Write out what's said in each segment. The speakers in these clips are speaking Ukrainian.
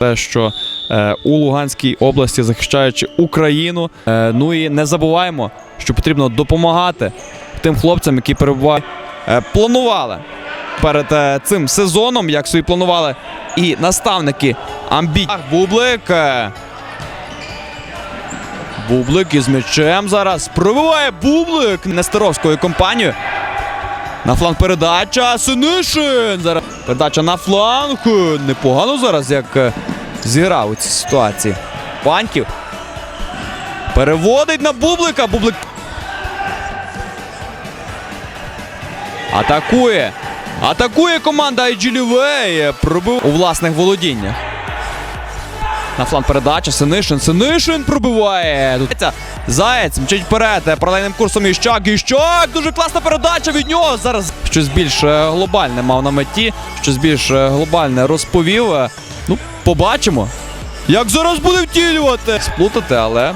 те, що е, у Луганській області захищаючи Україну. Е, ну і не забуваємо, що потрібно допомагати тим хлопцям, які перебувають. Е, планували перед цим сезоном, як собі планували, і наставники амбі... Бублик. Бублик із м'ячем зараз пробиває Бублик Нестеровською компанією. На фланг передача Синишин. Зараз передача на фланг. Непогано зараз як е, зіграв у цій ситуації. Паньків. Переводить на Бублика. Бублик. Атакує. Атакує команда IGLV. Пробив у власних володіннях. На фланг передача Синишин. Синишин пробиває. Тут Заєць мчить вперед. Паралельним курсом Іщак. Іщак. Дуже класна передача від нього. Зараз щось більш е, глобальне мав на меті. Щось більш е, глобальне розповів. Е, Ну, побачимо. Як зараз буде втілювати? Сплутати, але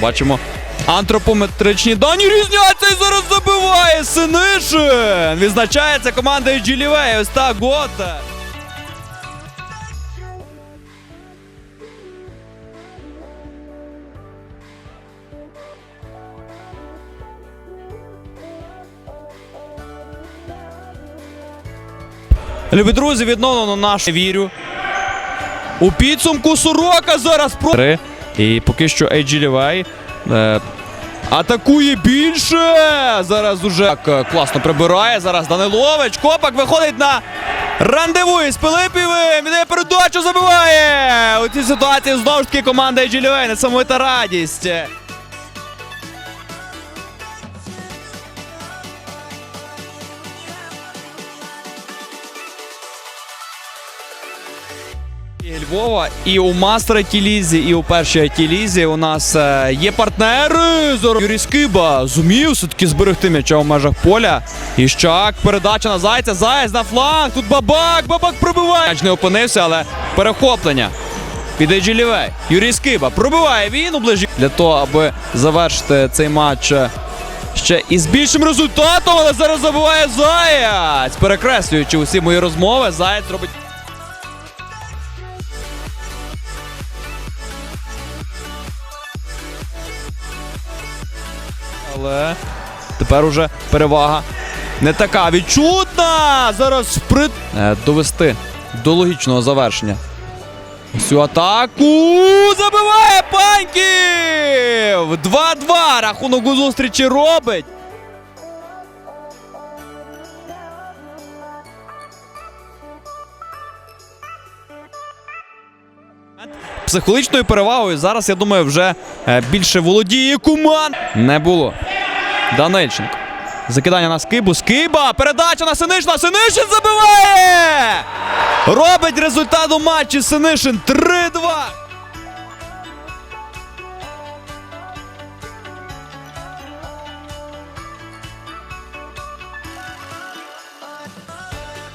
бачимо. Антропометричні дані різняться і зараз забиває Синишин. Відзначається Джилівей. Ось так от. Любі друзі, відновлено наш вірю. У підсумку Сорока зараз про. І поки що AG Лівай е, атакує більше. Зараз уже так е, класно прибирає. Зараз Данилович. Копак виходить на рандеву із Пилипівим. Іде передачу забиває. У цій ситуації знову ж таки команда AG Лівай. Несамовита радість. І Львова і у мастера Тілізі, і у першій Тілізі у нас е, є партнери. Юрій Скиба зумів все-таки зберегти м'яча у межах поля. Іщак, передача на зайця. Заєць на фланг. Тут бабак, бабак пробиває. М'яч не опинився, але перехоплення. Піде Джилівей. Юрій Скиба пробиває він у ближі. Для того, аби завершити цей матч е, ще із більшим результатом, але зараз забиває Заяць. Перекреслюючи усі мої розмови, Заяць робить. Але тепер уже перевага не така відчутна. Зараз вприт... Е, довести до логічного завершення. Цю атаку забиває Паньків! 2-2. Рахунок у зустрічі робить. Психологічною перевагою зараз, я думаю, вже е, більше володіє команд. Не було. Данильченко. Закидання на скибу. Скиба! Передача на Синишина. Синишин забиває! Робить результат у матчі Синишин 3-2.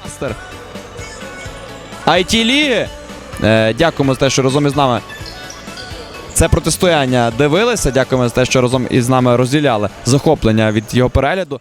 Мастер. IT Ліги. Е, дякуємо за те, що разом із нами це протистояння дивилися. Дякуємо за те, що разом із нами розділяли захоплення від його перегляду.